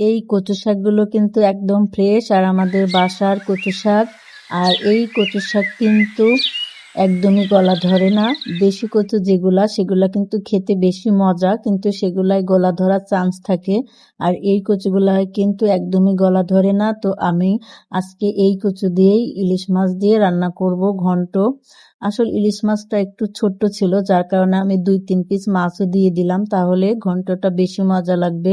এই কচু শাকগুলো কিন্তু একদম ফ্রেশ আর আমাদের বাসার কচু শাক আর এই কচু শাক কিন্তু একদমই গলা ধরে না। দেশি কচু যেগুলা, সেগুলা কিন্তু খেতে বেশি মজা, কিন্তু সেগুলাই গলা ধরার চান্স থাকে। আর এই কচুগুলা কিন্তু একদমই গলা ধরে না। তো আমি আজকে এই কচু দিয়েই ইলিশ মাছ দিয়ে রান্না করব ঘন্ট। আসল ইলিশ মাছটা একটু ছোট্ট ছিল, যার কারণে আমি দুই তিন পিস মাছও দিয়ে দিলাম। তাহলে ঘন্টটা বেশি মজা লাগবে।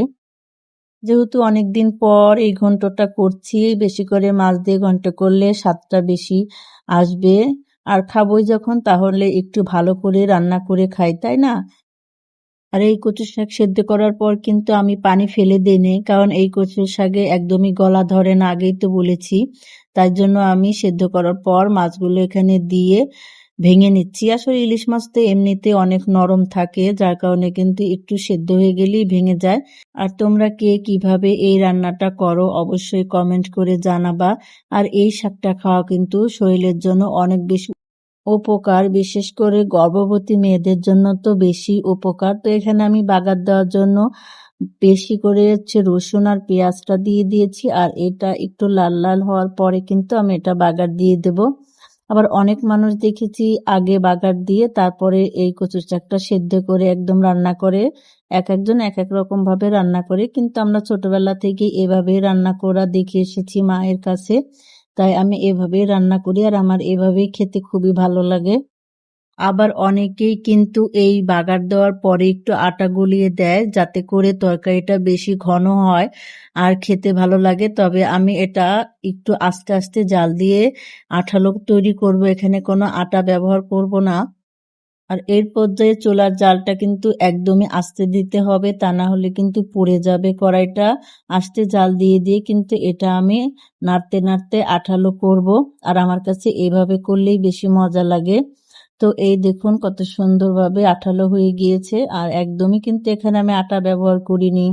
যেহেতু অনেক দিন পর এই ঘন্টটা করছি, বেশি করে মাছ দিয়ে ঘন্ট করলে স্বাদটা বেশি আসবে। আর খাবই যখন, তাহলে একটু ভালো করে রান্না করে খাই, তাই না? আর এই কচু শাক সেদ্ধ করার পর কিন্তু আমি পানি ফেলে দিই নেই, কারণ এই কচু শাকে একদমই গলা ধরে না আগেই তো বলেছি। তাই জন্য আমি সেদ্ধ করার পর মাছগুলো এখানে দিয়ে ভেঙে নিচ্ছি। আসলে ইলিশ মাছ তো এমনিতে অনেক নরম থাকে, যার কারণে কিন্তু একটু সেদ্ধ হয়ে গেলেই ভেঙে যায়। আর তোমরা কে কীভাবে এই রান্নাটা করো অবশ্যই কমেন্ট করে জানাবা। আর এই শাকটা খাওয়া কিন্তু শরীরের জন্য অনেক বেশি উপকার, বিশেষ করে গর্ভবতী মেয়েদের জন্য তো বেশি উপকার। তো এখানে আমি বাগার দেওয়ার জন্য বেশি করে হচ্ছে রসুন আর পেঁয়াজটা দিয়ে দিয়েছি। আর এটা একটু লাল লাল হওয়ার পরে কিন্তু আমি এটা বাগার দিয়ে দেব। আবার অনেক মানুষ দেখেছি আগে বাগার দিয়ে তারপরে এই কচু শাকটা সেদ্ধ করে একদম রান্না করে, এক একজন এক এক রকম ভাবে রান্না করে। কিন্তু আমরা ছোটবেলা থেকে এভাবে রান্না করা দেখে এসেছি মায়ের কাছে। তাই আমি এভাবেই রান্না করি আর আমার এভাবেই খেতে খুবই ভালো লাগে। আবার অনেকেই কিন্তু এই বাগার দেওয়ার পরে একটু আটা গলিয়ে দেয়, যাতে করে তরকারিটা বেশি ঘন হয় আর খেতে ভালো লাগে। তবে আমি এটা একটু আস্তে আস্তে জাল দিয়ে আঠালো তৈরি করব, এখানে কোনো আটা ব্যবহার করব না। আর এর পর্যায়ে চোলার জালটা কিন্তু একদমই আস্তে দিতে হবে, তা না হলে কিন্তু পুড়ে যাবে কড়াইটা। আস্তে জাল দিয়ে দিয়ে কিন্তু এটা আমি নাড়তে নাড়তে আঠালো করব। আর আমার কাছে এভাবে করলেই বেশি মজা লাগে। তো এই দেখুন কত সুন্দরভাবে আঠালো হয়ে গিয়েছে, আর একদমই কিন্তু এখানে আমি আটা ব্যবহার করিনি।